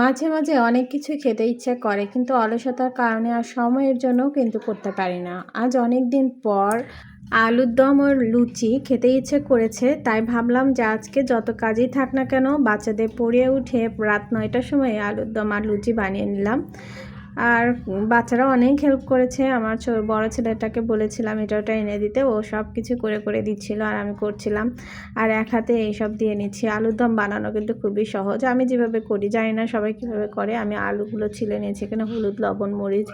মাঝে মাঝে অনেক কিছু খেতে ইচ্ছে করে, কিন্তু অলসতার কারণে আর সময়ের জন্য কিন্তু করতে পারি না। আজ অনেক দিন পর আলুর দম ও লুচি খেতে ইচ্ছে করেছে, তাই ভাবলাম যে আজকে যত কাজই থাক না কেন, বাচ্চাদের পড়িয়ে উঠে রাত নয়টার সময় আলুর দম আর লুচি বানিয়ে নিলাম। আর বাচ্চারা অনেক হেল্প করেছে। আমার বড় ছেলেটাকে বলেছিলাম, এটা ওটা এনে দিতে। ও সব কিছু করে করে দিচ্ছিল আর আমি করছিলাম। আর এক হাতে এইসব দিয়ে নিচ্ছি। আলুর দম বানানো কিন্তু খুবই সহজ। আমি যেভাবে করি, জানি না সবাই কীভাবে করে। আমি আলুগুলো ছিলে নিয়েছি এখানে হলুদ, লবণ, মরিচ,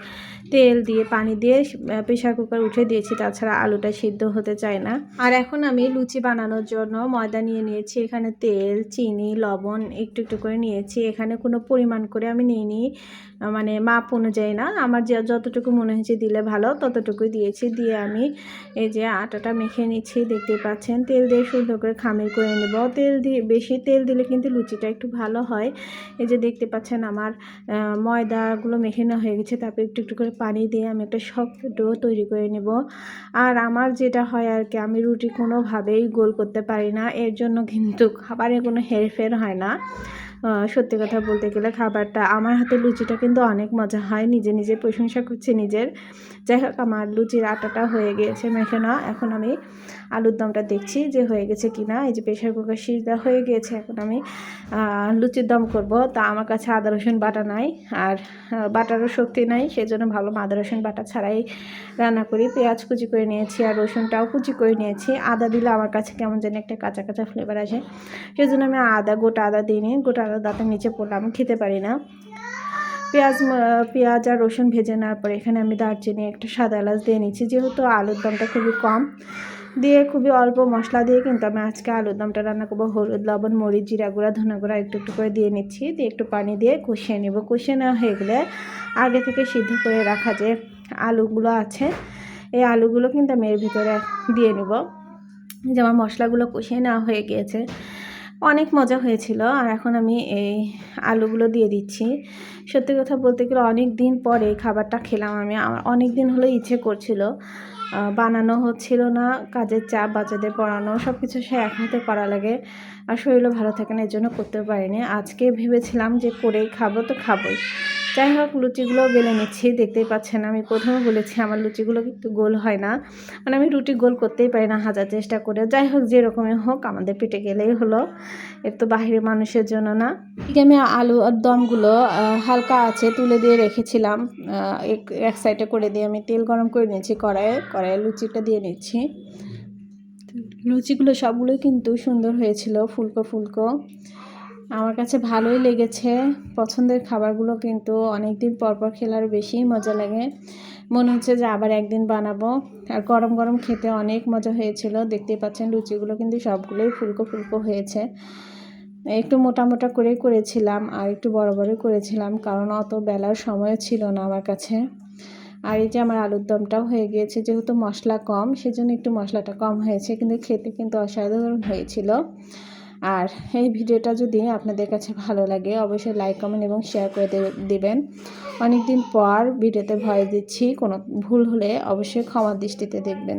তেল দিয়ে, পানি দিয়ে প্রেশার কুকার উঠে দিয়েছি। তাছাড়া আলুটা সিদ্ধ হতে চায় না। আর এখন আমি লুচি বানানোর জন্য ময়দা নিয়ে নিয়েছি। এখানে তেল, চিনি, লবণ একটু একটু করে নিয়েছি। এখানে কোনো পরিমাণ করে আমি নিইনি। মানে মাপ অনুযায়ী না। আমার যে যতটুকু মনে হয়েছে দিলে ভালো, ততটুকুই দিয়েছি। দিয়ে আমি এই যে আটাটা মেখে নিচ্ছি দেখতে পাচ্ছেন। তেল দিয়ে সুন্দর করে খামির করে নেব। তেল দিয়ে বেশি তেল দিলে কিন্তু লুচিটা একটু ভালো হয়। এই যে দেখতে পাচ্ছেন আমার ময়দাগুলো মেখে নেওয়া হয়ে গেছে। তারপর একটু একটু করে পানি দিয়ে আমি একটা শক্ত ডো তৈরি করে নেব। আর আমার যেটা হয় আর কি, আমি রুটি কোনোভাবেই গোল করতে পারি না। এর জন্য কিন্তু খাবারের কোনো হেরফের হয় না। সত্যি কথা বলতে গেলে খাবারটা আমার হাতে লুচিটা কিন্তু অনেক মজা হয়। নিজে নিজে প্রশংসা করছি নিজের। যাই হোক, আমার লুচির আটাটা হয়ে গিয়েছে মেখানো এখন আমি আলুর দমটা দেখছি যে হয়ে গেছে কি না এই যে প্রেশার কুকার সিজা হয়ে গিয়েছে এখন আমি লুচির দম করব। তা আমার কাছে আদা, রসুন বাটা নাই। আর বাটারও শক্তি নাই। সেই জন্য ভালো আদা, রসুন বাটা ছাড়াই রান্না করি। পেঁয়াজ কুচি করে নিয়েছি আর রসুনটাও কুচি করে নিয়েছি। আদা দিলে আমার কাছে কেমন যেন একটা কাঁচা কাঁচা ফ্লেভার আসে। সেই জন্য আমি আদা, গোটা আদা দিইনি। গোটা দাঁতের নিচে পড়লে আমি খেতে পারি না। পেঁয়াজ পেঁয়াজ আর রসুন ভেজে নেওয়ার পরে এখানে আমি দারচিনি একটা সাদা এলাচ দিয়ে নিচ্ছি, যেহেতু আলুর দমটা খুবই কম। দিয়ে খুবই অল্প মশলা দিয়ে কিন্তু আমি আজকে আলুর দমটা রান্না করব। হলুদ, লবণ, মরিচ, জিরা গুঁড়া, ধনে গুঁড়া একটু একটু করে দিয়ে নিচ্ছি, দিয়ে একটু পানি দিয়ে কষিয়ে নেব। কষিয়ে নেওয়া হয়ে গেলে আগে থেকে সিদ্ধ করে রাখা যে আলুগুলো আছে, এই আলুগুলো কিন্তু আমি এর ভিতরে দিয়ে নেব। যেমন মশলাগুলো কষিয়ে নেওয়া হয়ে গিয়েছে অনেক মজা হয়েছিল আর এখন আমি এই আলুগুলো দিয়ে দিচ্ছি। সত্যি কথা বলতে গেলে অনেক দিন পরে খাবারটা খেলাম আমি। আমার অনেক দিন হলো ইচ্ছে করছিল বানানো হচ্ছিল না, কাজের চাপ, বাচ্চাদের পড়ানো সব কিছু সে এক হাতে করা লাগে। আর শরীরও ভালো থাকে না, এর জন্য করতে পারিনি। আজকে ভেবেছিলাম যে করেই খাব, তো খাবোই। যাই হোক লুচিগুলো বেলে নিচ্ছি, দেখতেই পাচ্ছেন আমি। প্রথমে বলেছি আমার লুচিগুলো কিন্তু গোল হয় না। মানে আমি রুটি গোল করতেই পারি না, হাজার চেষ্টা করে। যাই হোক যেরকমই হোক, আমাদের পেটে গেলেই হলো। এর তো বাহিরের মানুষের জন্য না। ঠিক আমি আলু আর দমগুলো হালকা আছে তুলে দিয়ে রেখেছিলাম। এক সাইডে করে দিয়ে আমি তেল গরম করে নিয়েছি কড়াইয়ে। কড়াইয়ে লুচিটা দিয়ে নিচ্ছি। লুচিগুলো সবগুলোই কিন্তু সুন্দর হয়েছিল, ফুলকো ফুলকো। আমার কাছে ভালোই লেগেছে। পছন্দের খাবারগুলো কিন্তু অনেক দিন পরপর খেলার বেশি মজা লাগে। মনে হচ্ছে যে আবার একদিন বানাবো। আর গরম গরম খেতে অনেক মজা হয়েছিল। দেখতেই পাচ্ছেন লুচিগুলো কিন্তু সবগুলোই ফুলকো ফুলকো হয়েছে। একটু মোটা মোটা করেই করেছিলাম আর একটু বড় বড়ই করেছিলাম কারণ অত বেলার সময় ছিল না আমার কাছে। আর এই যে আমার আলুর দমটাও হয়ে গিয়েছে, যেহেতু মশলা কম, সেজন্য একটু মশলাটা কম হয়েছে। কিন্তু খেতে কিন্তু অসাধারণ হয়েছিল। আর এই ভিডিওটা যদি আপনাদের কাছে ভালো লাগে, অবশ্যই লাইক কমেন্ট এবং শেয়ার করে দেবেন। অনেকদিন পর ভিডিওতে ভয় দিচ্ছি, কোনো ভুল হলে অবশ্যই ক্ষমা দৃষ্টিতে দেখবেন।